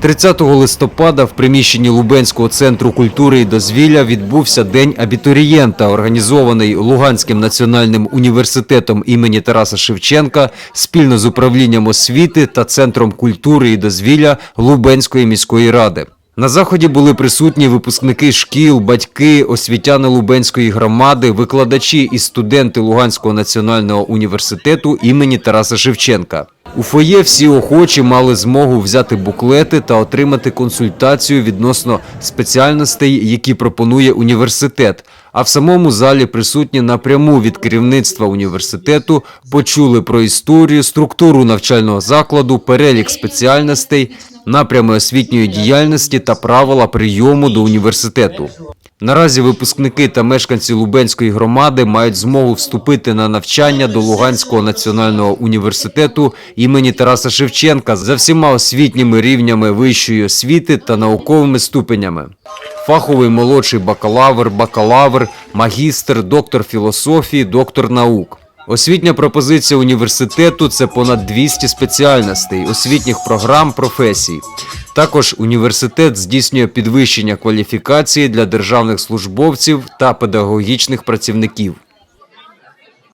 30 листопада в приміщенні Лубенського центру культури і дозвілля відбувся День абітурієнта, організований Луганським національним університетом імені Тараса Шевченка спільно з управлінням освіти та Центром культури і дозвілля Лубенської міської ради. На заході були присутні випускники шкіл, батьки, освітяни Лубенської громади, викладачі і студенти Луганського національного університету імені Тараса Шевченка. У фоє всі охочі мали змогу взяти буклети та отримати консультацію відносно спеціальностей, які пропонує університет. А в самому залі присутні напряму від керівництва університету почули про історію, структуру навчального закладу, перелік спеціальностей, напрями освітньої діяльності та правила прийому до університету. Наразі випускники та мешканці Лубенської громади мають змогу вступити на навчання до Луганського національного університету імені Тараса Шевченка за всіма освітніми рівнями вищої освіти та науковими ступенями. Фаховий молодший бакалавр, бакалавр, магістр, доктор філософії, доктор наук. Освітня пропозиція університету це понад 200 спеціальностей, освітніх програм, професій. Також університет здійснює підвищення кваліфікації для державних службовців та педагогічних працівників.